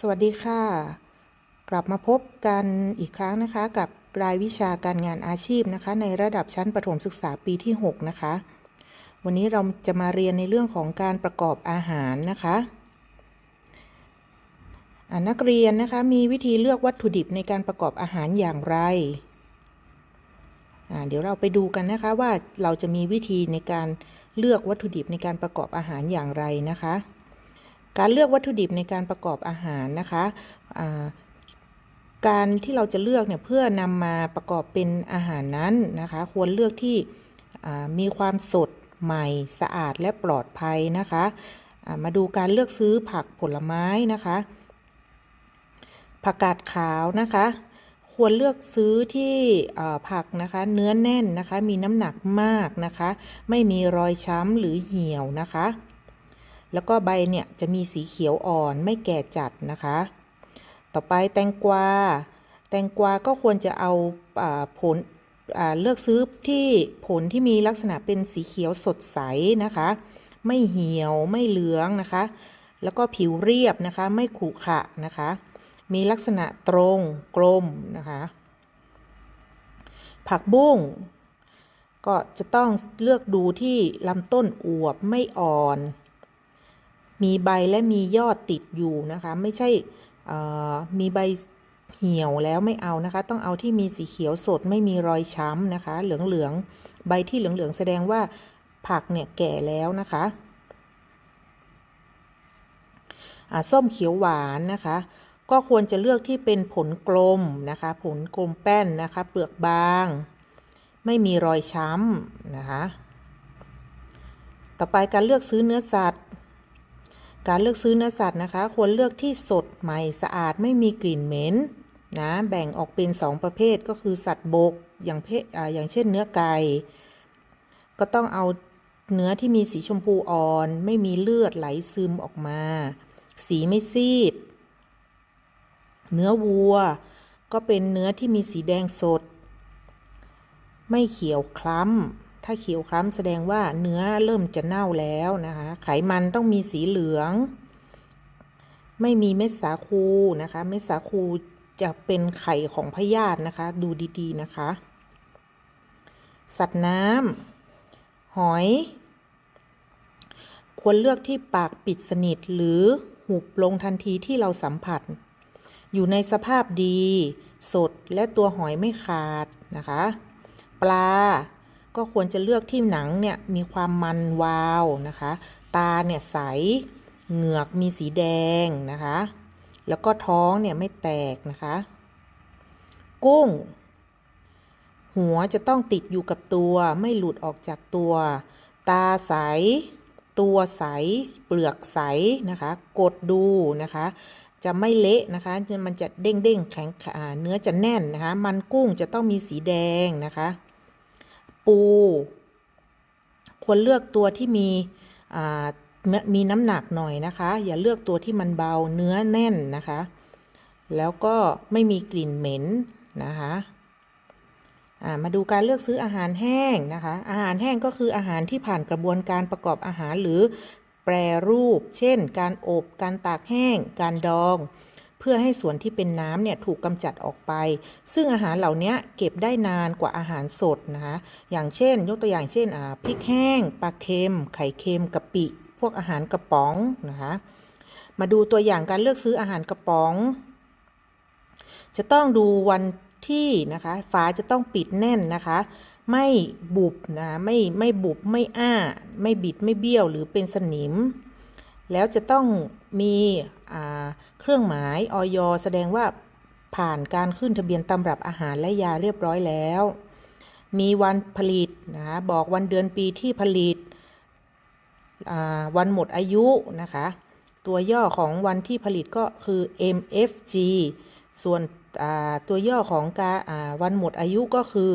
สวัสดีค่ะ กลับมาพบกันอีกครั้งนะคะ กับรายวิชาการงานอาชีพนะคะ ในระดับชั้นประถมศึกษาปีที่ 6 นะคะ วันนี้เราจะมาเรียนในเรื่องของการประกอบอาหารนะคะนักเรียนนะคะมีวิธีเลือกวัตถุดิบในการประกอบอาหารอย่างไร เดี๋ยวเราไปดูกันนะคะว่าเราจะมีวิธีในการเลือกวัตถุดิบในการประกอบอาหารอย่างไรนะคะ การเลือกวัตถุดิบในการประกอบอาหารนะคะการที่เราจะเลือกเนี่ยเพื่อนำมาประกอบเป็นอาหารนั้นนะคะ ควรเลือกที่มีความสดใหม่สะอาดและปลอดภัยนะคะมาดูการเลือกซื้อผักผลไม้นะคะ ผักกาดขาวนะคะ ควรเลือกซื้อที่ผักนะคะ เนื้อแน่นนะคะ มีน้ำหนักมากนะคะ ไม่มีรอยช้ำหรือเหี่ยวนะคะ แล้วก็ใบเนี่ยจะมีสีเขียวอ่อนไม่แก่จัดนะคะ ต่อไปแตงกวา แตงกวาก็ควรจะเอาอผลเลือกซื้อที่ผลที่มีลักษณะเป็นสีเขียวสดใสนะคะ ไม่เหี่ยวไม่เหลืองนะคะ แล้วก็ผิวเรียบนะคะ ไม่ขรุขระนะคะ มีลักษณะตรงกลมนะคะ ผักบุ้งก็จะต้องเลือกดูที่ลำต้นอวบไม่อ่อน มีใบและมียอดติดอยู่นะคะ ไม่ใช่มีใบเหี่ยวแล้วไม่เอานะคะ ต้องเอาที่มีสีเขียวสดไม่มีรอยช้ำนะคะ เหลืองๆ ใบที่เหลืองๆ แสดงว่าผักเนี่ยแก่แล้วนะคะส้มเขียวหวานนะคะ ก็ควรจะเลือกที่เป็นผลกลมนะคะ ผลกลมแป้นนะคะ เปลือกบาง ไม่มีรอยช้ำนะคะ ต่อไปการเลือกซื้อเนื้อสัตว์ การเลือกซื้อเนื้อสัตว์นะคะ ควรเลือกที่สดใหม่สะอาดไม่มีกลิ่นเหม็นนะแบ่งออกเป็น 2 ประเภทก็คือสัตว์บกอย่างเพอ่าอย่างเช่นเนื้อไก่ก็ต้องเอาเนื้อที่มีสีชมพูอ่อน ไม่มีเลือดไหลซึมออกมา สีไม่ซีด เนื้อวัว ก็เป็นเนื้อที่มีสีแดงสด ไม่เขียวคล้ำ ถ้าเขียวคล้ำแสดงว่าเนื้อเริ่มจะเน่าแล้วนะคะ ไขมันต้องมีสีเหลือง ไม่มีเม็ดสาคูนะคะ เม็ดสาคูจะเป็นไข่ของพยาธินะคะ ดูดีๆนะคะ สัตว์น้ำหอย ควรเลือกที่ปากปิดสนิทหรือหุบลงทันทีที่เราสัมผัส อยู่ในสภาพดี สดและตัวหอยไม่ขาดนะคะ ปลา ก็ควรจะเลือกที่หนังเนี่ยมีความมันวาวนะคะ ตาเนี่ยใส เหงือกมีสีแดงนะคะ แล้วก็ท้องเนี่ยไม่แตกนะคะ กุ้ง หัวจะต้องติดอยู่กับตัวไม่หลุดออกจากตัว ตาใส ตัวใส เปลือกใสนะคะ กดดูนะคะจะไม่เละนะคะ มันจะเด้งเด้งแข็งเนื้อจะแน่นนะคะ มันกุ้งจะต้องมีสีแดงนะคะ ปู ควรเลือกตัวที่มีมีน้ำหนักหน่อยนะคะ อย่าเลือกตัวที่มันเบาเนื้อแน่นนะคะ แล้วก็ไม่มีกลิ่นเหม็นนะคะามาดูการเลือกซื้ออาหารแห้งนะคะ อาหารแห้งก็คืออาหารที่ผ่านกระบวนการประกอบอาหารหรือแปรรูป เช่น การอบ การตากแห้ง การดอง เพื่อให้ส่วนที่เป็นน้ำเนี่ยถูกกำจัดออกไป ซึ่งอาหารเหล่านี้เก็บได้นานกว่าอาหารสดนะคะอย่างเช่น ยกตัวอย่างเช่นพริกแห้งปลาเค็ม ไข่เค็มกะปิ พวกอาหารกระป๋องนะคะมาดูตัวอย่างการเลือกซื้ออาหารกระป๋อง จะต้องดูวันที่นะคะฝาจะต้องปิดแน่นนะคะ ไม่บุบนะไม่ไม่บุบไม่อ้า ไม่บิดไม่เบี้ยวหรือเป็นสนิม แล้วจะต้องมีอ่าเครื่องหมายออยแสดงว่าผ่านการขึ้นทะเบียนตำรับอาหารและยาเรียบร้อยแล้ว มีวันผลิตนะคะบอกวันเดือนปีที่ผลิต วันหมดอายุนะคะ ตัวย่อของวันที่ผลิตก็คือ MFG ส่วนตัวย่อของการอ่าวันหมดอายุก็คือ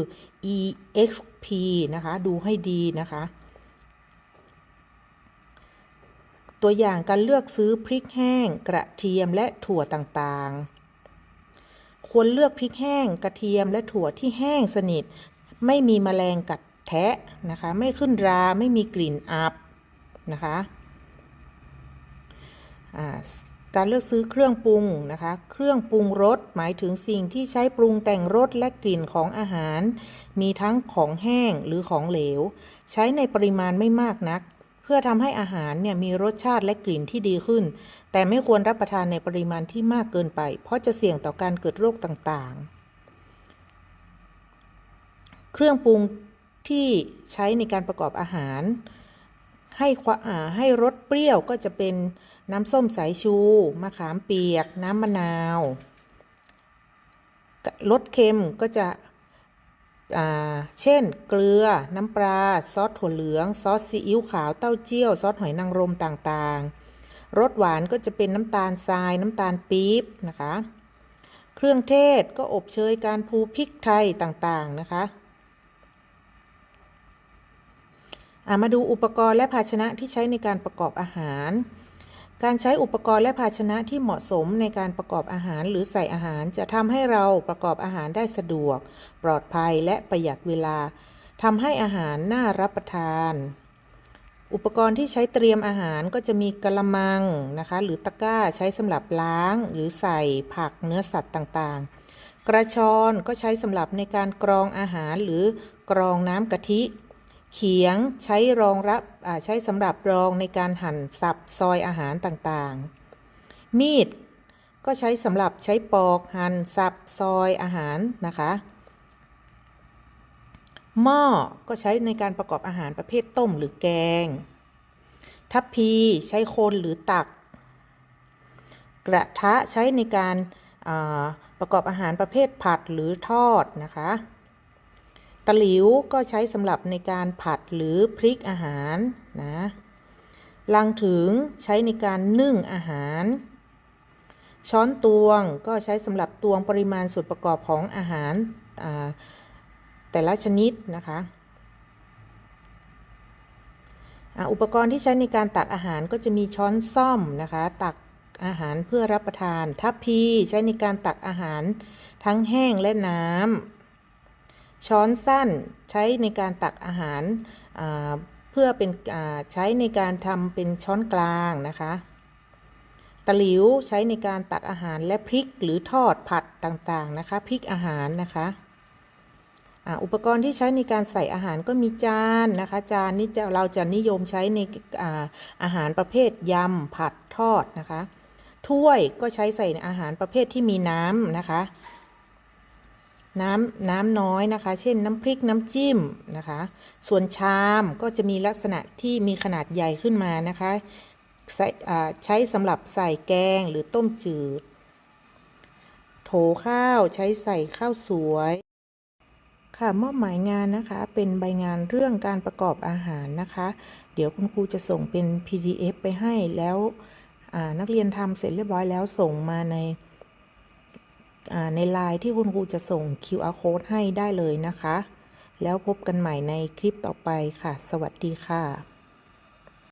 EXP นะคะ ดูให้ดีนะคะ ตัวอย่างการเลือกซื้อพริกแห้ง กระเทียมและถั่วต่างๆ ควรเลือกพริกแห้ง กระเทียมและถั่วที่แห้งสนิท ไม่มีแมลงกัดแทะนะคะ ไม่ขึ้นรา ไม่มีกลิ่นอับนะคะการเลือกซื้อเครื่องปรุงนะคะ เครื่องปรุงรสหมายถึงสิ่งที่ใช้ปรุงแต่งรสและกลิ่นของอาหาร มีทั้งของแห้งหรือของเหลว ใช้ในปริมาณไม่มากนัก เพื่อทำให้อาหารเนี่ยมีรสชาติและกลิ่นที่ดีขึ้น แต่ไม่ควรรับประทานในปริมาณที่มากเกินไป เพราะจะเสี่ยงต่อการเกิดโรคต่างๆ เครื่องปรุงที่ใช้ในการประกอบอาหาร ให้ควาอ่าให้รสเปรี้ยวก็จะเป็นน้ำส้มสายชู มะขามเปียก น้ำมะนาว รสเค็มก็จะ เช่น เกลือ น้ำปลา ซอสถั่วเหลือง ซอสซีอิ๊วขาว เต้าเจี้ยว ซอสหอยนางรมต่างๆ รสหวานก็จะเป็นน้ำตาลทราย น้ำตาลปี๊บนะคะ เครื่องเทศก็อบเชยการพูพริกไทยต่างๆนะคะมาดูอุปกรณ์และภาชนะที่ใช้ในการประกอบอาหาร การใช้อุปกรณ์และภาชนะที่เหมาะสมในการประกอบอาหารหรือใส่อาหารจะทำให้เราประกอบอาหารได้สะดวก ปลอดภัยและประหยัดเวลาทำให้อาหารน่ารับประทาน อุปกรณ์ที่ใช้เตรียมอาหารก็จะมีกระมังนะคะ หรือตะกร้าใช้สำหรับล้าง หรือใส่ผักเนื้อสัตว์ต่างๆ กระชอนก็ใช้สำหรับในการกรองอาหารหรือกรองน้ำกะทิ เขียงใช้รองรับใช้สำหรับรองในการหั่นสับซอยอาหารต่างๆ มีดก็ใช้สำหรับใช้ปอกหั่นสับซอยอาหารนะคะ หม้อก็ใช้ในการประกอบอาหารประเภทต้มหรือแกง ทัพพีใช้โคนหรือตัก กระทะใช้ในการประกอบอาหารประเภทผัดหรือทอดนะคะ ตะหลิวก็ใช้สำหรับในการผัดหรือพริกอาหารนะลังถึงใช้ในการนึ่งอาหาร ช้อนตวงก็ใช้สำหรับตวงปริมาณส่วนประกอบของอาหารแต่ละชนิดนะคะอะอุปกรณ์ที่ใช้ในการตักอาหารก็จะมีช้อนซ่อมนะคะ ตักอาหารเพื่อรับประทาน ทัพพีใช้ในการตักอาหารทั้งแห้งและน้ำ ช้อนสั้นใช้ในการตักอาหารเพื่อเป็นใช้ในการทำเป็นช้อนกลางนะคะ ตะหลิวใช้ในการตักอาหารและพริกหรือทอดผัดต่างๆนะคะพริกอาหารนะคะอุปกรณ์ที่ใช้ในการใส่อาหารก็มีจานนะคะ จานนี้จะเราจะนิยมใช้ในอาอาหารประเภทยำผัดทอดนะคะ ถ้วยก็ใช้ใส่อาหารประเภทที่มีน้ำนะคะ น้ำน้ำน้อยนะคะ เช่นน้ำพริกน้ำจิ้มนะคะ ส่วนชามก็จะมีลักษณะที่มีขนาดใหญ่ขึ้นมานะคะใช้สำหรับใส่แกงหรือต้มจืด โถข้าวใช้ใส่ข้าวสวย ค่ะมอบหมายงานนะคะ เป็นใบงานเรื่องการประกอบอาหารนะคะ เดี๋ยวคุณครูจะส่งเป็น PDF ไปให้แล้วนักเรียนทำเสร็จเรียบร้อยแล้วส่งมาใน ในไลน์ที่คุณครูจะส่ง QR code ให้ได้เลยนะคะ แล้วพบกันใหม่ในคลิปต่อไปค่ะ สวัสดีค่ะ